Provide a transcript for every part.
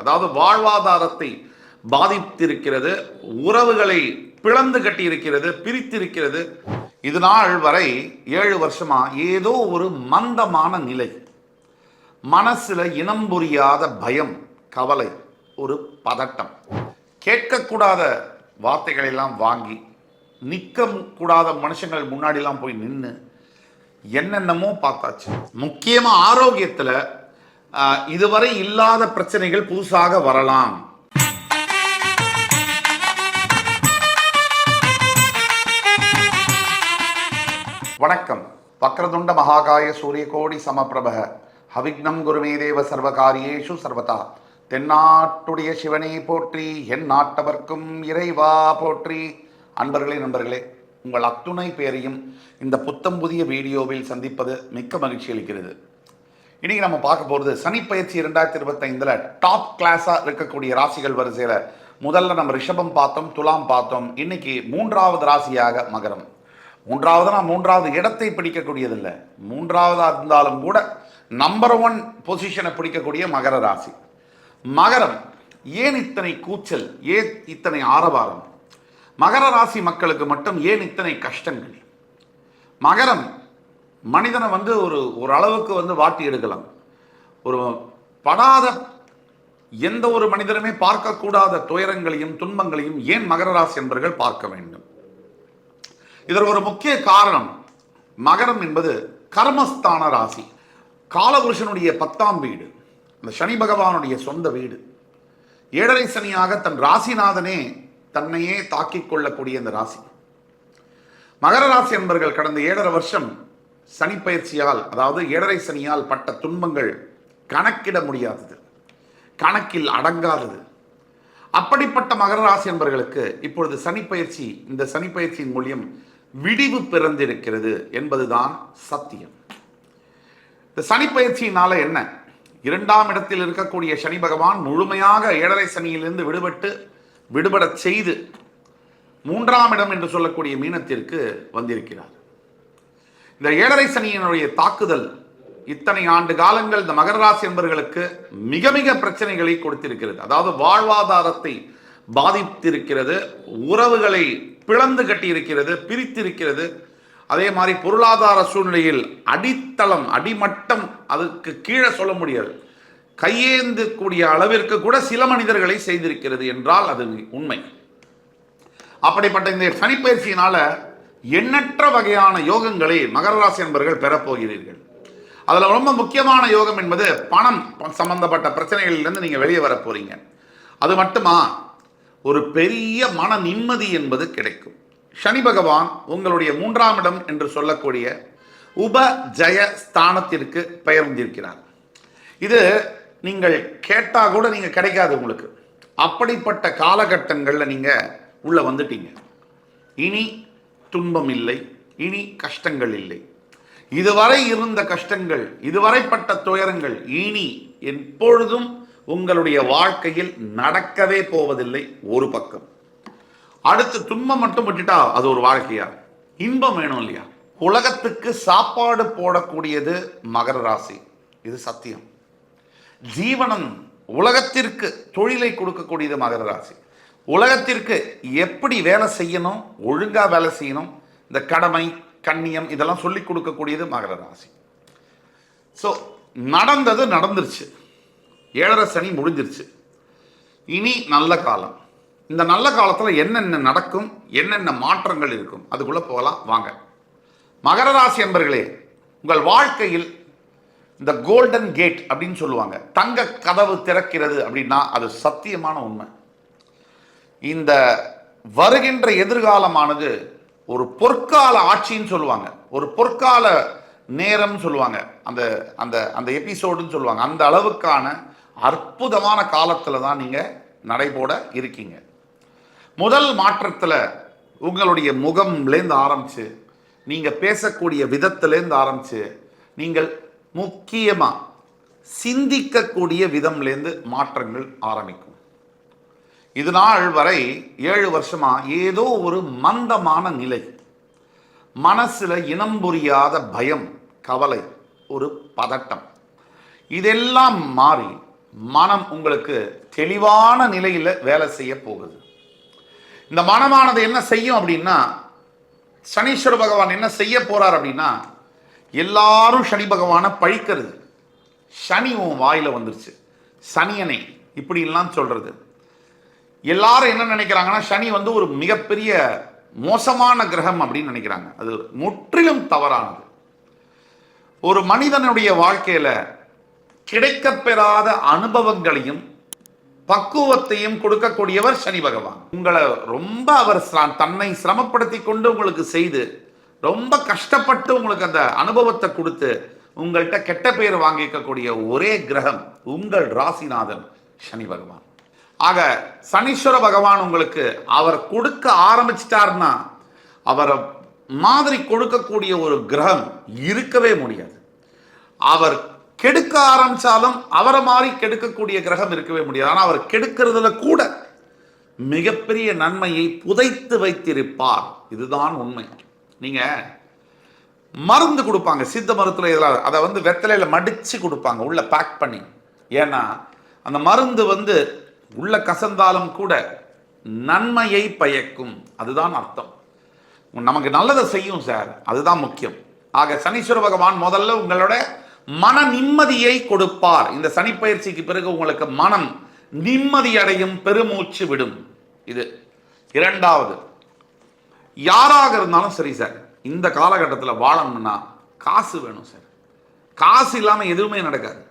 அதாவது வாழ்வாதாரத்தை பாதித்திருக்கிறது உறவுகளை பிளந்து கட்டியிருக்கிறது பிரித்திருக்கிறது. இது நாள் வரை ஏழு வருஷமா ஏதோ ஒரு மந்தமான நிலை. மனசுல இனம் புரியாத பயம் கவலை ஒரு பதட்டம். கேட்கக்கூடாத வார்த்தைகளை எல்லாம் வாங்கி நிற்க கூடாத மனுஷங்கள் முன்னாடிலாம் போய் நின்று என்னென்னமோ பார்த்தாச்சு. முக்கியமாக ஆரோக்கியத்தில் இதுவரை இல்லாத பிரச்சனைகள் புதுசாக வரலாம். வணக்கம். வக்ரதுண்ட மகாகாய சூரியகோடி சமபிரபக ஹவிக்னம் குருமே தேவ சர்வகாரியேஷு சர்வதா. தென்னாட்டுடைய சிவனை போற்றி என் நாட்டவர்க்கும் இறைவா போற்றி. அன்பர்களே நண்பர்களே உங்கள் அத்துணை பேரையும் இந்த புத்தம் புதிய வீடியோவில் சந்திப்பது மிக்க மகிழ்ச்சி அளிக்கிறது. இன்னைக்கு நம்ம பார்க்க போகிறது சனி பயிற்சி இரண்டாயிரத்தி இருபத்தைந்தில் டாப் கிளாஸாக இருக்கக்கூடிய ராசிகள் வரிசையில் முதல்ல நம்ம ரிஷபம் பார்த்தோம் துலாம் பார்த்தோம். இன்னைக்கு மூன்றாவது ராசியாக மகரம். மூன்றாவதுனா மூன்றாவது இடத்தை பிடிக்கக்கூடியதில்லை. மூன்றாவதாக இருந்தாலும் கூட நம்பர் ஒன் பொசிஷனை பிடிக்கக்கூடிய மகர ராசி. மகரம் ஏன் இத்தனை கூச்சல் ஏன் இத்தனை ஆரவாரம்? மகர ராசி மக்களுக்கு மட்டும் ஏன் இத்தனை கஷ்டங்கள்? மகரம் மனிதனை வந்து ஒரு ஒரு அளவுக்கு வந்து வாட்டி எடுக்கலாம். ஒரு படாத எந்த ஒரு மனிதனுமே பார்க்கக்கூடாத துயரங்களையும் துன்பங்களையும் ஏன் மகர ராசி என்பவர்கள் பார்க்க வேண்டும்? இதற்கு ஒரு முக்கிய காரணம் மகரம் என்பது கர்மஸ்தான ராசி. காலபுருஷனுடைய பத்தாம் வீடு அந்த சனி பகவானுடைய சொந்த வீடு. ஏழரை சனியாக தன் ராசிநாதனே தன்னையே தாக்கிக் கொள்ளக்கூடிய அந்த ராசி. மகர ராசி என்பர்கள் கடந்த ஏழரை வருஷம் சனிப்பயிற்சியால் அதாவது ஏழரை சனியால் பட்ட துன்பங்கள் கணக்கிட முடியாதது கணக்கில் அடங்காதது. அப்படிப்பட்ட மகர ராசி என்பர்களுக்கு இப்பொழுது சனிப்பயிற்சி இந்த சனி பயிற்சியின் மூலியம் விடிவு பிறந்திருக்கிறது என்பதுதான் சத்தியம். இந்த சனிப்பயிற்சியினால என்ன? இரண்டாம் இடத்தில் இருக்கக்கூடிய சனி பகவான் முழுமையாக ஏழரை சனியிலிருந்து விடுபட்டு விடுபடச் செய்து மூன்றாம் இடம் என்று சொல்லக்கூடிய மீனத்திற்கு வந்திருக்கிறார். இந்த ஏழரை சனியினுடைய தாக்குதல் இத்தனை ஆண்டு காலங்கள் இந்த மகர ராசி என்பர்களுக்கு மிக மிக பிரச்சனைகளை கொடுத்திருக்கிறது. அதாவது வாழ்வாதாரத்தை பாதித்திருக்கிறது உறவுகளை பிளந்து கட்டியிருக்கிறது பிரித்திருக்கிறது. அதே மாதிரி பொருளாதார சூழ்நிலையில் அடித்தளம் அடிமட்டம் அதுக்கு கீழே சொல்ல முடியாது. கையேந்து கூடிய அளவிற்கு கூட சில மனிதர்களை செய்திருக்கிறது என்றால் அது உண்மை. அப்படிப்பட்ட இந்த சனிப்பயிற்சியினால எண்ணற்ற வகையான யோகங்களை மகர ராசி என்பவர்கள் பெறப்போகிறீர்கள் அதில் ரொம்ப முக்கியமான யோகம் என்பது பணம் சம்பந்தப்பட்ட பிரச்சனைகளிலிருந்து நீங்கள் வெளியே வர போறீங்க. அது மட்டுமா? ஒரு பெரிய மன நிம்மதி என்பது கிடைக்கும். சனி பகவான் உங்களுடைய மூன்றாம் இடம் என்று சொல்லக்கூடிய உப ஜய ஸ்தானத்திற்கு பெயர்ந்திருக்கிறார். இது நீங்கள் கேட்டால் கூட நீங்கள் கிடைக்காது உங்களுக்கு. அப்படிப்பட்ட காலகட்டங்களில் நீங்கள் உள்ளே வந்துட்டீங்க. இனி துன்பம் இல்லை இனி கஷ்டங்கள் இல்லை இதுவரை இருந்த கஷ்டங்கள் இதுவரைப்பட்ட துயரங்கள் இனி எப்பொழுதும் உங்களுடைய வாழ்க்கையில் நடக்கவே போவதில்லை ஒரு பக்கம். அடுத்து துன்பம் மட்டும் விட்டுட்டா அது ஒரு வாழ்க்கையா? இன்பம் வேணும் இல்லையா? உலகத்துக்கு சாப்பாடு போடக்கூடியது மகர ராசி. இது சத்தியம். ஜீவனம் உலகத்திற்கு தொழிலை கொடுக்கக்கூடியது மகர ராசி. உலகத்திற்கு எப்படி வேலை செய்யணும் ஒழுங்காக வேலை செய்யணும் இந்த கடமை கண்ணியம் இதெல்லாம் சொல்லி கொடுக்கக்கூடியது மகர ராசி ஸோ நடந்தது நடந்துருச்சு. ஏழரை சனி முடிஞ்சிருச்சு. இனி நல்ல காலம். இந்த நல்ல காலத்தில் என்னென்ன நடக்கும் என்னென்ன மாற்றங்கள் இருக்கும் அதுக்குள்ளே போகலாம் வாங்க. மகர ராசி என்பர்களே உங்கள் வாழ்க்கையில் இந்த கோல்டன் கேட் அப்படின்னு சொல்லுவாங்க. தங்க கதவு திறக்கிறது அப்படின்னா அது சத்தியமான உண்மை. இந்த வருகின்ற எதிர்காலமானது ஒரு பொற்கால ஆட்சின்னு சொல்லுவாங்க. ஒரு பொற்கால நேரம் சொல்லுவாங்க. அந்த அந்த அந்த எபிசோடுன்னு சொல்லுவாங்க. அந்த அளவுக்கான அற்புதமான காலத்தில் தான் நீங்கள் நடைபோட இருக்கீங்க. முதல் மாற்றத்தில் உங்களுடைய முகம்லேருந்து ஆரம்பித்து நீங்கள் பேசக்கூடிய விதத்துலேருந்து ஆரம்பித்து நீங்கள் முக்கியமாக சிந்திக்கக்கூடிய விதம்லேருந்து மாற்றங்கள் ஆரம்பிக்கும். இது நாள் வரை ஏழு வருஷமா ஏதோ ஒரு மந்தமான நிலை. மனசுல இனம் புரியாத பயம் கவலை ஒரு பதட்டம். இதெல்லாம் மாறி மனம் உங்களுக்கு தெளிவான நிலையில் வேலை செய்ய போகுது. இந்த மனமானது என்ன செய்யும் அப்படின்னா சனீஸ்வர பகவான் என்ன செய்ய போறார் அப்படின்னா எல்லாரும் சனி பகவானை பழிக்கிறது. சனி உன் வாயில வந்துருச்சு. சனியனை இப்படி எல்லாம் சொல்றது. எல்லாரும் என்ன நினைக்கிறாங்கன்னா சனி வந்து ஒரு மிகப்பெரிய மோசமான கிரகம் அப்படின்னு நினைக்கிறாங்க. அது முற்றிலும் தவறானது. ஒரு மனிதனுடைய வாழ்க்கையில கிடைக்கப்பெறாத அனுபவங்களையும் பக்குவத்தையும் கொடுக்கக்கூடியவர் சனி பகவான். உங்களை ரொம்ப அவர் தன்னை சிரமப்படுத்தி கொண்டு உங்களுக்கு செய்து ரொம்ப கஷ்டப்பட்டு உங்களுக்கு அந்த அனுபவத்தை கொடுத்து உங்கள்கிட்ட கெட்ட பேர் வாங்கிக்கக்கூடிய ஒரே கிரகம் உங்கள் ராசிநாதன் சனி பகவான். ஆக சனீஸ்வர பகவான் உங்களுக்கு அவர் கொடுக்க ஆரம்பிச்சிட்டார்னா அவரை மாதிரி கொடுக்கக்கூடிய ஒரு கிரகம் இருக்கவே முடியாது. அவர் கெடுக்க ஆரம்பிச்சாலும் அவரை மாதிரி கெடுக்கக்கூடிய கிரகம் இருக்கவே முடியாது. ஆனால் அவர் கெடுக்கிறதுல கூட மிகப்பெரிய நன்மையை புதைத்து வைத்திருப்பார். இதுதான் உண்மை. நீங்க மருந்து கொடுப்பாங்க. சித்த மருத்துவ இதில் அதை வந்து வெத்தலையில மடித்து கொடுப்பாங்க. உள்ள பேக் பண்ணி. ஏன்னா அந்த மருந்து வந்து உள்ள கசந்தாலும் கூட நன்மையை பயக்கும். அதுதான் அர்த்தம். நமக்கு நல்லதை செய்யும் சார். அதுதான் முக்கியம். ஆக சனீஸ்வர பகவான் முதல்ல உங்களோட மன நிம்மதியை கொடுப்பார். இந்த சனி பயிற்சிக்கு பிறகு உங்களுக்கு மனம் நிம்மதி அடையும் பெருமூச்சு விடும். இது இரண்டாவது. யாராக இருந்தாலும் சரி சார். இந்த காலகட்டத்தில் வாழணும்னா காசு வேணும் சார். காசு இல்லாமல் எதுவுமே நடக்காது.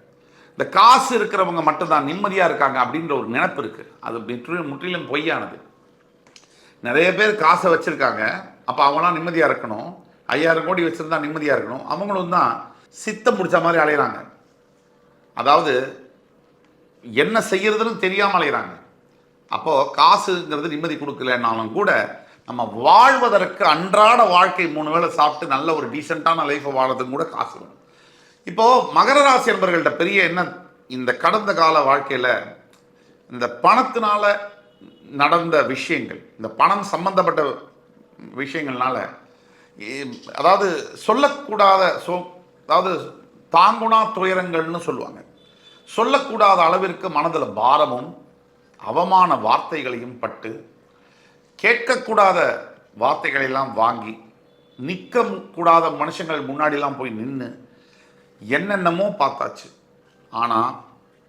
இந்த காசு இருக்கிறவங்க மட்டும்தான் நிம்மதியாக இருக்காங்க அப்படின்ற ஒரு நினப்பு இருக்குது அது முற்றிலும் முற்றிலும் பொய்யானது. நிறைய பேர் காசை வச்சுருக்காங்க. அப்போ அவங்களாம் நிம்மதியாக இருக்கணும். ஐயாயிரம் கோடி வச்சுருந்தா நிம்மதியாக இருக்கணும். அவங்களும் தான் சித்தம் பிடிச்ச மாதிரி அலையிறாங்க. அதாவது என்ன செய்கிறதுன்னு தெரியாமல் அலையிறாங்க. அப்போது காசுங்கிறது நிம்மதி கொடுக்கலனாலும் கூட நம்ம வாழ்வதற்கு அன்றாட வாழ்க்கை மூணு வேளை சாப்பிட்டு நல்ல ஒரு டீசெண்டான லைஃப்பை வாழறதுக்கு கூட காசு வேணும். இப்போ மகர ராசி என்பர்கள்ட்ட பெரிய என்ன இந்த கடந்த கால வாழ்க்கையில் இந்த பணத்தினால நடந்த விஷயங்கள் இந்த பணம் சம்பந்தப்பட்ட விஷயங்கள்னால அதாவது சொல்லக்கூடாத சோ அதாவது தாங்குனா துயரங்கள்னு சொல்லுவாங்க. சொல்லக்கூடாத அளவிற்கு மனதில் பாரமும் அவமான வார்த்தைகளையும் பட்டு கேட்கக்கூடாத வார்த்தைகளெல்லாம் வாங்கி நிற்க கூடாத மனுஷங்கள் முன்னாடிலாம் போய் நின்று என்னென்னமோ பார்த்தாச்சு. ஆனால்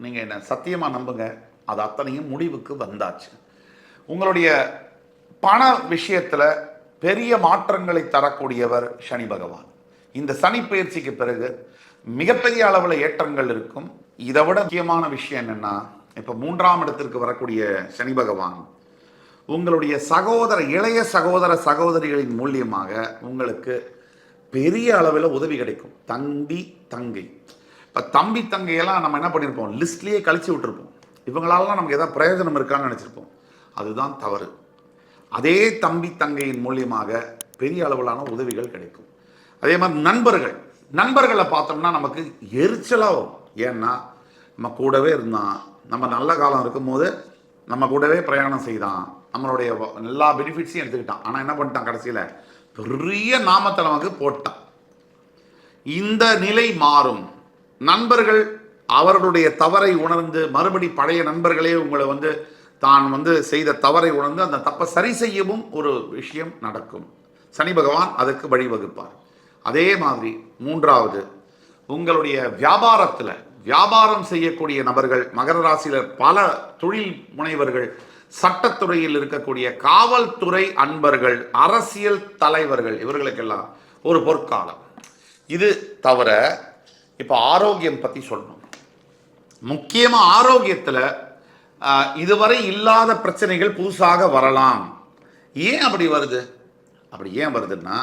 நீங்கள் என்ன சத்தியமாக நம்புங்க? அது அத்தனையும் முடிவுக்கு வந்தாச்சு. உங்களுடைய பண விஷயத்தில் பெரிய மாற்றங்களை தரக்கூடியவர் சனி பகவான். இந்த சனி பயிற்சிக்கு பிறகு மிகப்பெரிய அளவில் ஏற்றங்கள் இருக்கும். இதை விட முக்கியமான விஷயம் என்னென்னா இப்போ மூன்றாம் இடத்திற்கு வரக்கூடிய சனி பகவான் உங்களுடைய சகோதர இளைய சகோதர சகோதரிகளின் மூலியமாக உங்களுக்கு பெரிய அளவில் உதவி கிடைக்கும். தம்பி தங்கை. இப்போ தம்பி தங்கையெல்லாம் நம்ம என்ன பண்ணியிருப்போம் லிஸ்ட்லேயே கழிச்சு விட்டுருப்போம். இவங்களாலலாம் நமக்கு எதாவது பிரயோஜனம் இருக்கான்னு நினச்சிருப்போம். அதுதான் தவறு. அதே தம்பி தங்கையின் மூலியமாக பெரிய அளவிலான உதவிகள் கிடைக்கும். அதே மாதிரி நண்பர்கள். நண்பர்களை பார்த்தோம்னா நமக்கு எரிச்சலாக வரும். ஏன்னா நம்ம கூடவே இருந்தான். நம்ம நல்ல காலம் இருக்கும்போது நம்ம கூடவே பிரயாணம் செய்தான். நம்மளுடைய எல்லா பெனிஃபிட்ஸையும் எடுத்துக்கிட்டான். ஆனால் என்ன பண்ணிட்டான் கடைசியில்? பெரிய நாமத்தை நமக்கு போட்டான் இந்த நிலை மாறும். நண்பர்கள் அவர்களுடைய தவறை உணர்ந்து மறுபடி பழைய நண்பர்களே உங்களை வந்து தான் வந்து செய்த தவறை உணர்ந்து அந்த தப்பை சரி செய்யவும் ஒரு விஷயம் நடக்கும். சனி பகவான் அதுக்கு வழிவகுப்பார். அதே மாதிரி மூன்றாவது உங்களுடைய வியாபாரத்தில் வியாபாரம் செய்யக்கூடிய நபர்கள் மகர ராசியில் பல தொழில் முனைவர்கள் சட்டத்துறையில் இருக்கக்கூடிய காவல்துறை அன்பர்கள் அரசியல் தலைவர்கள் இவர்களுக்கெல்லாம் ஒரு பொற்காலம். இது தவிர இப்போ ஆரோக்கியம் பற்றி சொல்லணும். முக்கியமாக ஆரோக்கியத்தில் இதுவரை இல்லாத பிரச்சனைகள் புதுசாக வரலாம். ஏன் அப்படி வருது? அப்படி ஏன் வருதுன்னா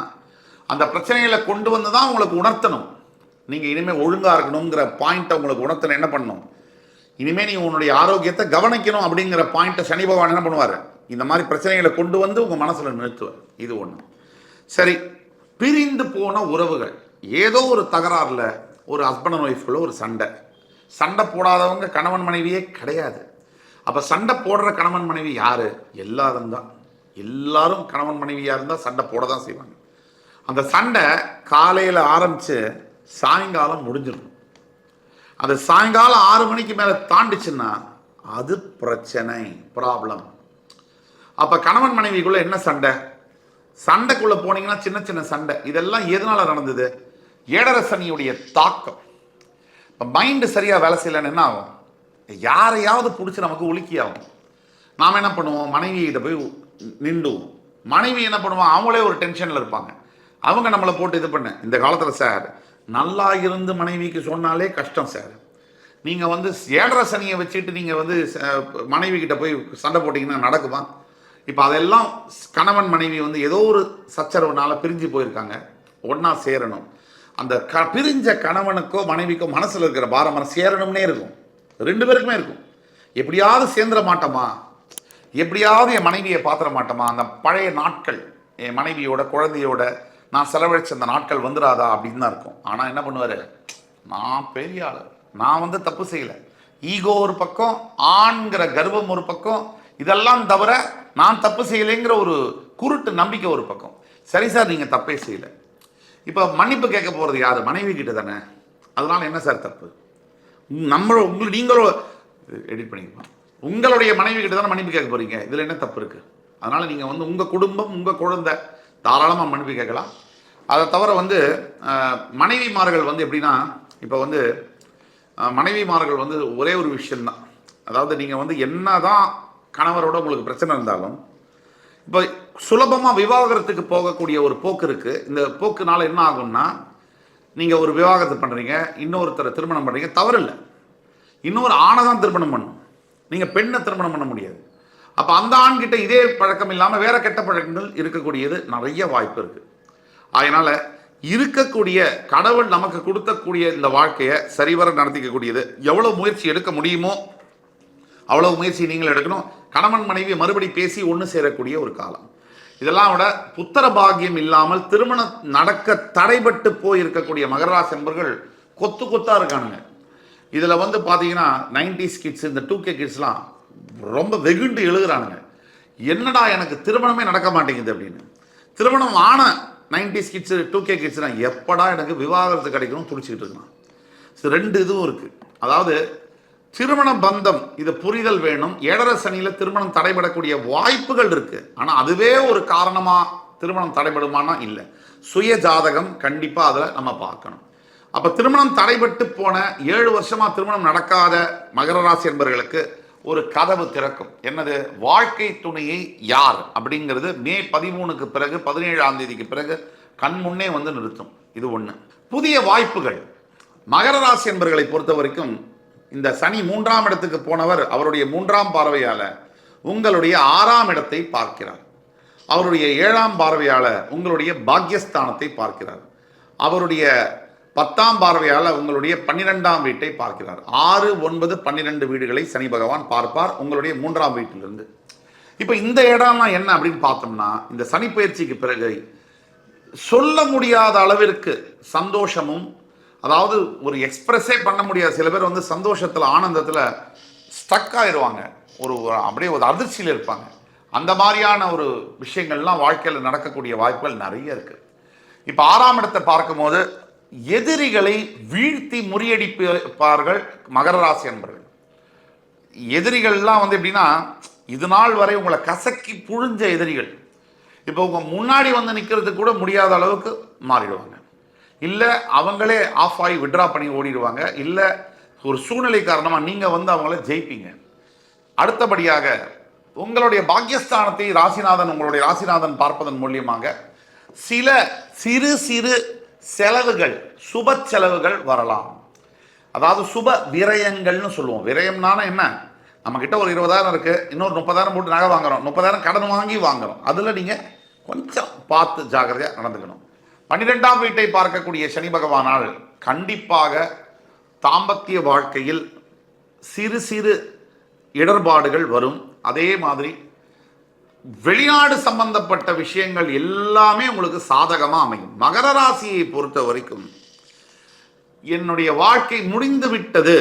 அந்த பிரச்சனைகளை கொண்டு வந்து தான் உங்களுக்கு உணர்த்தணும். நீங்கள் இனிமேல் ஒழுங்காக இருக்கணுங்கிற பாயிண்ட்டை உங்களுக்கு உணர்த்தணும். என்ன பண்ணணும்? இனிமேல் நீ உன்னுடைய ஆரோக்கியத்தை கவனிக்கணும் அப்படிங்கிற பாயிண்ட்டை சனி பகவான் என்ன பண்ணுவார்? இந்த மாதிரி பிரச்சனைகளை கொண்டு வந்து உங்கள் மனசில் நிறுத்துவார். இது ஒன்று சரி பிரிந்து போன உறவுகள். ஏதோ ஒரு தகராறில் ஒரு ஹஸ்பண்ட் அண்ட் ஒய்ஃப்குள்ள ஒரு சண்டை. சண்டை போடாதவங்க கணவன் மனைவியே கிடையாது. அப்போ சண்டை போடுற கணவன் மனைவி யார்? எல்லாரும் தான். எல்லாரும் கணவன் மனைவியாக இருந்தால் சண்டை போட தான் செய்வாங்க. அந்த சண்டை காலையில் ஆரம்பித்து சாயங்காலம் முடிஞ்சிடும். அது சாயங்காலம் ஆறு மணிக்கு மேலே தாண்டிச்சுன்னா அது பிரச்சனை ப்ராப்ளம் அப்போ கணவன் மனைவிக்குள்ளே என்ன சண்டை? சண்டைக்குள்ளே போனீங்கன்னா சின்ன சின்ன சண்டை. இதெல்லாம் எதனால் நடந்தது? ஏடரசனியுடைய தாக்கம். இப்போ மைண்டு சரியாக வேலை செய்யலைன்னு என்ன ஆகும்? யாரையாவது பிடிச்சி நமக்கு உலுக்கி ஆகும் நாம் என்ன பண்ணுவோம்? மனைவி இதை போய் நின்றுவோம். மனைவி என்ன பண்ணுவோம் அவங்களே ஒரு டென்ஷனில் இருப்பாங்க. அவங்க நம்மளை போட்டு இது பண்ண. இந்த காலத்தில் சார் நல்லா இருந்து மனைவிக்கு சொன்னாலே கஷ்டம் சார் நீங்கள் வந்து ஏழரை சனியை வச்சுட்டு நீங்கள் வந்து ச- மனைவி கிட்ட போய் சண்டை போட்டிங்கன்னா நடக்குமா? இப்போ அதெல்லாம் கணவன் மனைவி வந்து ஏதோ ஒரு சச்சரவுனால பிரிஞ்சு போயிருக்காங்க. ஒன்றா சேரணும். அந்த க பிரிஞ்ச கணவனுக்கோ மனைவிக்கோ மனசில் இருக்கிற பாரமரம் சேரணும்னே இருக்கும். ரெண்டு பேருக்குமே இருக்கும். எப்படியாவது சேர்ந்துட மாட்டோமா? எப்படியாவது என் மனைவியை பார்த்துட மாட்டோமா? அந்த பழைய நாட்கள் என் மனைவியோட குழந்தையோட நான் செலவழிச்ச அந்த நாட்கள் வந்துடாதா அப்படின்னு தான் இருக்கும். ஆனால் என்ன பண்ணுவார்? நான் பெரிய ஆள். நான் வந்து தப்பு செய்யலை. ஈகோ ஒரு பக்கம் ஆண்கிற கர்வம் ஒரு பக்கம். இதெல்லாம் தவிர நான் தப்பு செய்யலைங்கிற ஒரு குருட்டு நம்பிக்கை ஒரு பக்கம். சரி சார் நீங்கள் தப்பே செய்யலை. இப்போ மன்னிப்பு கேட்க போகிறது யார்? மனைவி கிட்ட தானே. அதனால் என்ன சார் தப்பு? நம்மளோ உங்களுக்கு நீங்களோ எடிட் பண்ணிக்கலாம் உங்களுடைய மனைவி கிட்ட தானே மன்னிப்பு கேட்க போகிறீங்க இதில் என்ன தப்பு இருக்குது அதனால் நீங்கள் வந்து உங்கள் குடும்பம் உங்கள் குழந்தை தாராளமாக மன்னிப்பு கேட்கலாம். அதை தவிர வந்து மனைவிமார்கள் வந்து எப்படின்னா இப்போ வந்து மனைவிமார்கள் வந்து ஒரே ஒரு விஷயந்தான் அதாவது நீங்கள் வந்து என்ன தான் கணவரோட உங்களுக்கு பிரச்சனை இருந்தாலும் இப்போ சுலபமாக விவாகரத்துக்கு போகக்கூடிய ஒரு போக்கு இருக்குது இந்த போக்குனால என்ன ஆகும்னா நீங்கள் ஒரு விவாகரத்து பண்ணுறீங்க இன்னொருத்தரை திருமணம் பண்ணுறீங்க தவறில்லை. இன்னொரு ஆணை தான் திருமணம் பண்ணும். நீங்கள் பெண்ணை திருமணம் பண்ண முடியாது. அப்போ அந்த ஆண்கிட்ட இதே பழக்கம் இல்லாமல் வேறு கெட்ட பழக்கங்கள் இருக்கக்கூடியது நிறைய வாய்ப்பு இருக்குது அதனால் இருக்கக்கூடிய கடவுள் நமக்கு கொடுத்தக்கூடிய இந்த வாழ்க்கையை சரிவர நடத்திக்கக்கூடியது. எவ்வளோ முயற்சி எடுக்க முடியுமோ அவ்வளோ முயற்சி நீங்கள் எடுக்கணும். கணவன் மனைவி மறுபடி பேசி ஒன்று சேரக்கூடிய ஒரு காலம். இதெல்லாம் விட புத்திர பாகியம் இல்லாமல் திருமணம் நடக்க தடைபட்டு போய் இருக்கக்கூடிய மகராசி என்பர்கள் கொத்து கொத்தாக இருக்கானுங்க. இதில் வந்து பார்த்தீங்கன்னா நைன்டிஸ் கிட்ஸ் இந்த டூ கே கிட்ஸ்லாம் ரொம்ப வெகுண்டு எழுதுறானுங்க. என்னடா எனக்கு திருமணமே நடக்க மாட்டேங்குது அப்படின்னு. திருமணம் ஆன நைன்டிஸ் கிட்ஸ் டூ கே கிட்ஸ்னால் எப்படா எனக்கு விவாகரத்து கிடைக்கணும் துடிச்சிக்கிட்டு இருக்கான். ரெண்டு இதுவும் இருக்குது அதாவது திருமண பந்தம் இது புரிதல் வேணும். ஏழரை சனியில் திருமணம் தடைபடக்கூடிய வாய்ப்புகள் இருக்குது ஆனால் அதுவே ஒரு காரணமாக திருமணம் தடைபடுமானா இல்லை. சுய ஜாதகம் கண்டிப்பாக அதில் நம்ம பார்க்கணும். அப்போ திருமணம் தடைபட்டு போன ஏழு வருஷமாக திருமணம் நடக்காத மகர ராசி என்பவர்களுக்கு ஒரு கதவு திறக்கும். என்னது? வாழ்க்கை துணையை யார்? அப்படிங்கிறது மே பதிமூணுக்கு பிறகு பதினேழாம் தேதிக்கு பிறகு கண் முன்னே வந்து நிறுத்தும். இது ஒன்று புதிய வாய்ப்புகள். மகர ராசி என்பர்களை பொறுத்த வரைக்கும் இந்த சனி மூன்றாம் இடத்துக்கு போனவர் அவருடைய மூன்றாம் பார்வையால் உங்களுடைய ஆறாம் இடத்தை பார்க்கிறார். அவருடைய ஏழாம் பார்வையால் உங்களுடைய பாக்யஸ்தானத்தை பார்க்கிறார். அவருடைய பத்தாம் பார்வையால் உங்களுடைய பன்னிரெண்டாம் வீட்டை பார்க்கிறார். ஆறு ஒன்பது பன்னிரெண்டு வீடுகளை சனி பகவான் பார்ப்பார். உங்களுடைய மூன்றாம் வீட்டிலிருந்து. இப்போ இந்த இடம்லாம் என்ன அப்படின்னு பார்த்தோம்னா இந்த சனி பயிற்சிக்கு பிறகு சொல்ல முடியாத அளவிற்கு சந்தோஷமும் அதாவது ஒரு எக்ஸ்பிரஸே பண்ண முடியாது. சில பேர் வந்து சந்தோஷத்தில் ஆனந்தத்தில் ஸ்டக் ஆயிடுவாங்க ஒரு அப்படியே ஒரு அதிர்ச்சியில் இருப்பாங்க. அந்த மாதிரியான ஒரு விஷயங்கள்லாம் வாழ்க்கையில் நடக்கக்கூடிய வாய்ப்புகள் நிறைய இருக்குது இப்போ ஆறாம் இடத்தை பார்க்கும்போது எதிரிகளை வீழ்த்தி முறியடிப்பார்கள் மகர ராசி அன்பர்கள். எதிரிகள்லாம் வந்து எப்படின்னா இது நாள் வரை உங்களை கசக்கி புழிஞ்ச எதிரிகள். இப்போ உங்கள் முன்னாடி வந்து நிற்கிறதுக்கு கூட முடியாத அளவுக்கு மாறிடுவாங்க. இல்லை அவங்களே ஆஃப் ஆகி விட்ரா பண்ணி ஓடிடுவாங்க. இல்லை ஒரு சூழ்நிலை காரணமாக நீங்கள் வந்து அவங்கள ஜெயிப்பீங்க. அடுத்தபடியாக உங்களுடைய பாக்கியஸ்தானத்தை ராசிநாதன் உங்களுடைய ராசிநாதன் பார்ப்பதன் மூலியமாக சில சிறு சிறு செலவுகள் சுப செலவுகள் வரலாம். அதாவது சுப விரயங்கள்னு சொல்லுவோம். விரயம்னால என்ன? நம்மக்கிட்ட ஒரு இருபதாயிரம் இருக்குது இன்னொரு முப்பதாயிரம் போட்டு நகை வாங்குறோம். முப்பதாயிரம் கடன் வாங்கி வாங்குறோம். அதில் நீங்கள் கொஞ்சம் பார்த்து ஜாக்கிரதையாக நடந்துக்கணும். பன்னிரெண்டாம் வீட்டை பார்க்கக்கூடிய சனி பகவானால் கண்டிப்பாக தாம்பத்திய வாழ்க்கையில் சிறு சிறு இடர்பாடுகள் வரும். அதே மாதிரி வெளிநாடு சம்பந்தப்பட்ட விஷயங்கள் எல்லாமே உங்களுக்கு சாதகமாக அமையும். மகர ராசியை பொறுத்த வரைக்கும் என்னுடைய வாழ்க்கை முடிந்து விட்டது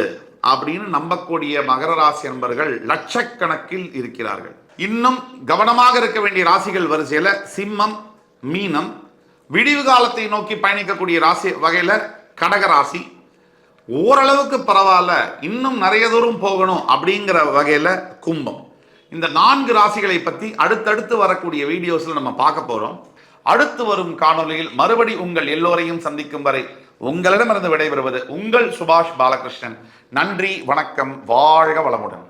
அப்படின்னு நம்பக்கூடிய மகர ராசி நண்பர்கள் லட்சக்கணக்கில் இருக்கிறார்கள். இன்னும் கவனமாக இருக்க வேண்டிய ராசிகள் வரிசையில் சிம்மம் மீனம் விடிவு காலத்தை நோக்கி பயணிக்கக்கூடிய ராசி வகையில் கடக ராசி. ஓரளவுக்கு பரவாயில்ல இன்னும் நிறைய தூரம் போகணும் அப்படிங்கிற வகையில் கும்பம். இந்த நான்கு ராசிகளை பற்றி அடுத்தடுத்து வரக்கூடிய வீடியோஸில் நம்ம பார்க்க போகிறோம் அடுத்து வரும் காணொலியில் மறுபடி உங்கள் எல்லோரையும் சந்திக்கும் வரை உங்களிடமிருந்து விடைபெறுவது உங்கள் சுபாஷ் பாலகிருஷ்ணன். நன்றி வணக்கம் வாழ்க வளமுடன்.